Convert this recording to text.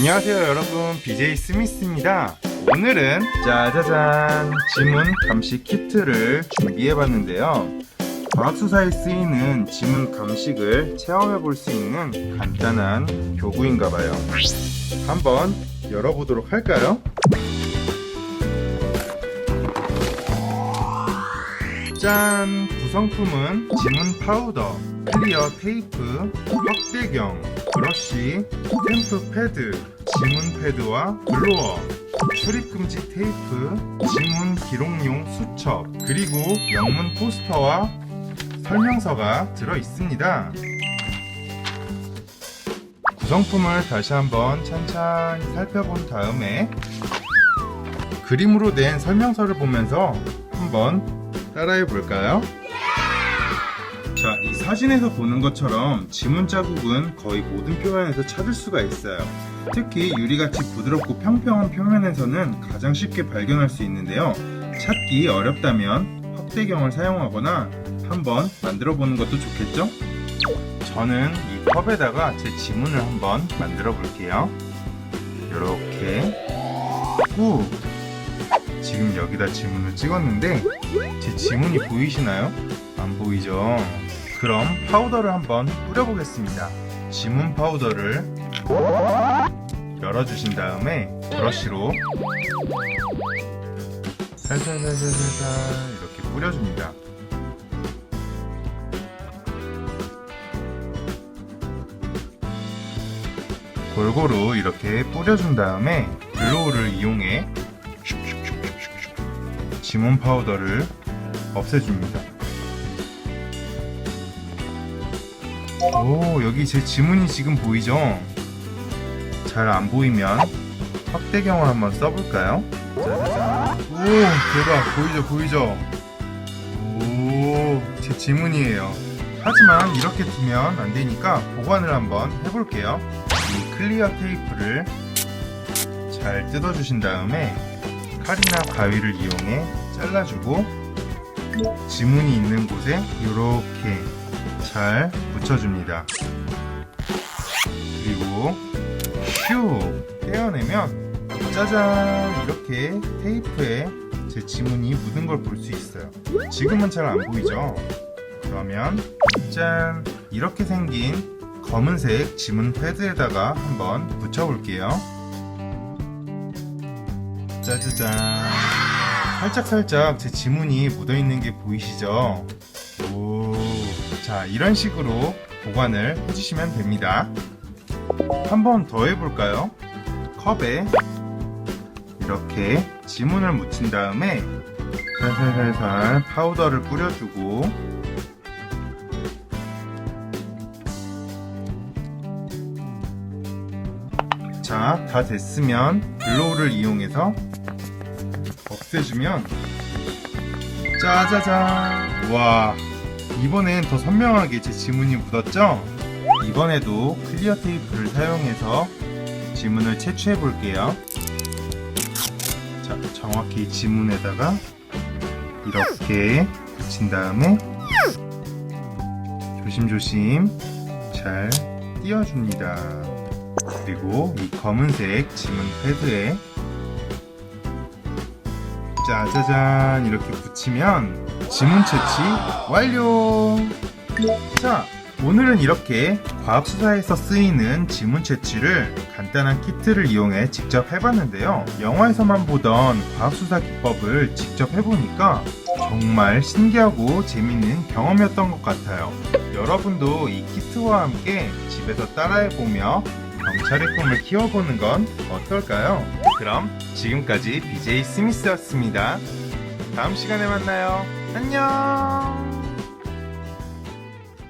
안녕하세요 여러분 BJ 스미스입니다 오늘은 짜자잔 지문 감식 키트를 준비해봤는데요 과학수사에 쓰이는 지문 감식을 체험해 볼 수 있는 간단한 교구인가봐요 한번 열어보도록 할까요? 짠! 구성품은 지문 파우더, 클리어 테이프, 확대경, 브러쉬, 스탬프 패드, 지문 패드와 블로어, 출입금지 테이프, 지문 기록용 수첩, 그리고 영문 포스터와 설명서가 들어 있습니다. 구성품을 다시 한번 찬찬히 살펴본 다음에 그림으로 낸 설명서를 보면서 한번 따라해 볼까요? 자, 이 사진에서 보는 것처럼 지문 자국은 거의 모든 표면에서 찾을 수가 있어요. 특히 유리같이 부드럽고 평평한 표면에서는 가장 쉽게 발견할 수 있는데요. 찾기 어렵다면 확대경을 사용하거나 한번 만들어 보는 것도 좋겠죠? 저는 이 컵에다가 제 지문을 한번 만들어 볼게요. 이렇게 꾹 지금 여기다 지문을 찍었는데 제 지문이 보이시나요? 안 보이죠? 그럼 파우더를 한번 뿌려보겠습니다. 지문 파우더를 열어주신 다음에 브러쉬로 살살살살살살 이렇게 뿌려줍니다. 골고루 이렇게 뿌려준 다음에 블로우를 이용해 지문 파우더를 없애줍니다. 오, 여기 제 지문이 지금 보이죠? 잘 안 보이면 확대경을 한번 써볼까요? 짜자잔. 오, 대박. 보이죠? 보이죠? 오, 제 지문이에요. 하지만 이렇게 두면 안 되니까 보관을 한번 해볼게요. 이 클리어 테이프를 잘 뜯어주신 다음에 칼이나 가위를 이용해 잘라주고 지문이 있는 곳에 이렇게 잘 붙여줍니다. 그리고 슉 떼어내면 짜잔 이렇게 테이프에 제 지문이 묻은 걸 볼 수 있어요. 지금은 잘 안 보이죠? 그러면 짠 이렇게 생긴 검은색 지문 패드에다가 한번 붙여볼게요. 짜자잔 살짝살짝 제 지문이 묻어있는 게 보이시죠? 오, 자 이런 식으로 보관을 해주시면 됩니다. 한 번 더 해볼까요? 컵에 이렇게 지문을 묻힌 다음에 살살살살 파우더를 뿌려주고 자, 다 됐으면 블로우를 이용해서 없애주면 짜자잔. 와 이번엔 더 선명하게 제 지문이 묻었죠? 이번에도 클리어 테이프를 사용해서 지문을 채취해 볼게요. 자 정확히 지문에다가 이렇게 붙인 다음에 조심조심 잘 띄워줍니다. 그리고 이 검은색 지문 패드에 짜자잔 이렇게 붙이면 지문 채취 완료! 자, 오늘은 이렇게 과학수사에서 쓰이는 지문 채취를 간단한 키트를 이용해 직접 해봤는데요. 영화에서만 보던 과학수사 기법을 직접 해보니까 정말 신기하고 재밌는 경험이었던 것 같아요. 여러분도 이 키트와 함께 집에서 따라해보며 경찰의 꿈을 키워보는 건 어떨까요? 그럼 지금까지 BJ 스미스였습니다. 다음 시간에 만나요. 안녕!